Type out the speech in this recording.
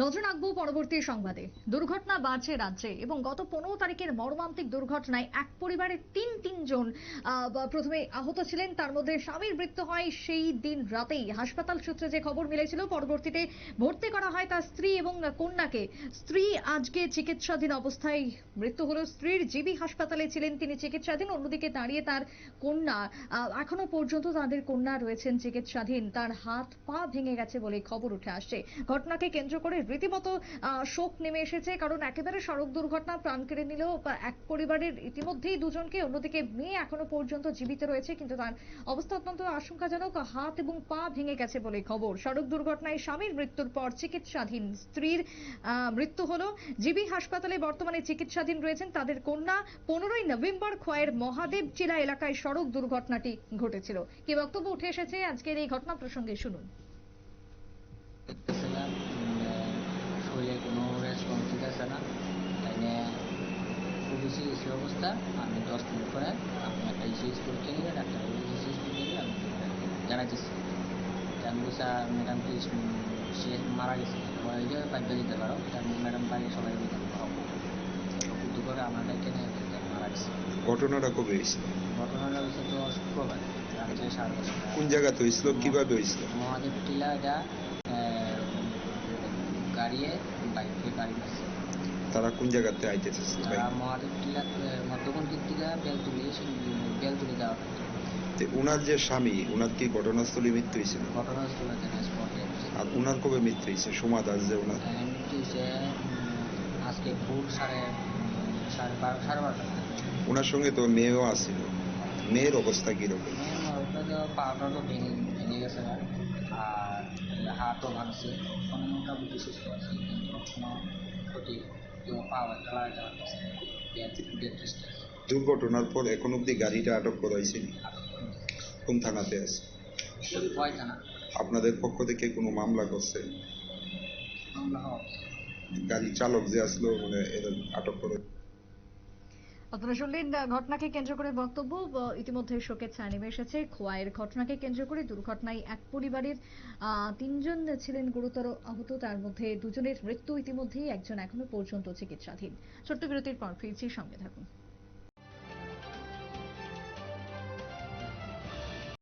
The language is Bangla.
নজর রাখব পরবর্তী সংবাদে। দুর্ঘটনা বাড়ছে রাজ্যে এবং গত পনেরো তারিখের মর্মান্তিক দুর্ঘটনায় এক পরিবারের তিন তিনজন প্রথমে আহত ছিলেন। তার মধ্যে স্বামীর মৃত্যু হয় সেই দিন রাতেই। হাসপাতাল সূত্রে যে খবর মিলেছিল, পরবর্তীতে ভর্তি করা হয় তার স্ত্রী এবং কন্যাকে। স্ত্রী আজকে চিকিৎসাধীন অবস্থায় মৃত্যু হলো। স্ত্রীর জিবি হাসপাতালে ছিলেন তিনি চিকিৎসাধীন, অন্যদিকে দাঁড়িয়ে তার কন্যা এখনও পর্যন্ত তাদের কন্যা রয়েছেন চিকিৎসাধীন। তার হাত পা ভেঙে গেছে বলে খবর উঠে আসছে। ঘটনাকে কেন্দ্র করে রীতিমতো শোক নেমে এসেছে। কারণ একেবারে সড়ক দুর্ঘটনা, প্রাণ কেড়ে নিল বা এক পরিবারের ইতিমধ্যেই দুজনকে অন্যদিকে মেয়ে এখনও পর্যন্ত জীবিত রয়েছে। কিন্তু তার অবস্থা অত্যন্ত আশঙ্কাজনক। হাত এবং পা ভেঙে গেছে বলে খবর। সড়ক দুর্ঘটনায় স্বামীর মৃত্যুর পর চিকিৎসাধীন স্ত্রীর মৃত্যু হলো। জিবি হাসপাতালে বর্তমানে চিকিৎসাধীন রয়েছেন তাদের কন্যা। পনেরোই নভেম্বর খোয়াইয়ের মহাদেব চিলা এলাকায় সড়ক দুর্ঘটনাটি ঘটেছিল। কি বক্তব্য উঠে এসেছে? আজকের এই ঘটনা প্রসঙ্গে শুনুন। সিরিয়াস অবস্থা আমি দশ মিনিট পরে আপনি একটা ইসিএস পরীক্ষা নেবেন একটা ইসিএস পরীক্ষা নেবেন আমি জানাইতেছি। আমি "আর ম্যাডাম প্লিজ সে মারা গেছে ওই যে পাইপে দিতে পারো? তা আমি ম্যাডাম বাড়ি সবাই বলতে বুদ্ধি করে আমার নিয়ে মারা গেছে? ঘটনাটা কবে হয়েছিল ঘটনাটা হচ্ছে তো শুক্রবার রাত্রে সাড়ে দশটা। কোন জায়গাতে হয়েছিল? কীভাবে হয়েছিল? মহাদেব টিলা যা গাড়িয়ে বাইকে গাড়ি মারছে তারা কোন জায়গাতে আইতেছে? তারা মহাদেব টিলা মধ্যগণ দিক থেকে বেলতুলি বেলতুলি যাওয়ার। তে উনার যে স্বামী উনার কি ঘটনাস্থলে মৃত্যু হয়েছিল ঘটনাস্থলে আর উনার কবে মৃত্যু হয়েছে? সোমা দাস যে উনার। মৃত্যু হয়েছে আজকে ভোর সাড়ে সাড়ে বারো সাড়ে বারোটা উনার সঙ্গে তো মেয়েও আসছিল মেয়ের অবস্থা কীরকম? পাটা তো ভেঙে ভেঙে গেছে না আর হাতও ভাঙছে। মোটামুটি সুস্থ আছে কিন্তু কোনো ক্ষতি দুর্ঘটনার পর এখন অব্দি গাড়িটা আটক করা হয়েছে। কোন থানাতে আছে? আপনাদের পক্ষ থেকে কোনো মামলা করছে? গাড়ি চালক যে আসলো মানে এদের আটক করে আপনারা ঘটনাকে কেন্দ্র করে বক্তব্য ইতিমধ্যে শোকের ছায়া নেমে এসেছে। খোয়াইয়ের ঘটনাকে কেন্দ্র করে দুর্ঘটনায় এক পরিবারের তিনজন ছিলেন গুরুতর আহত। তার মধ্যে দুজনের মৃত্যু ইতিমধ্যেই একজন এখনও পর্যন্ত চিকিৎসাধীন। ছোট্ট বিরতির পর ফিরছি, সঙ্গে থাকুন।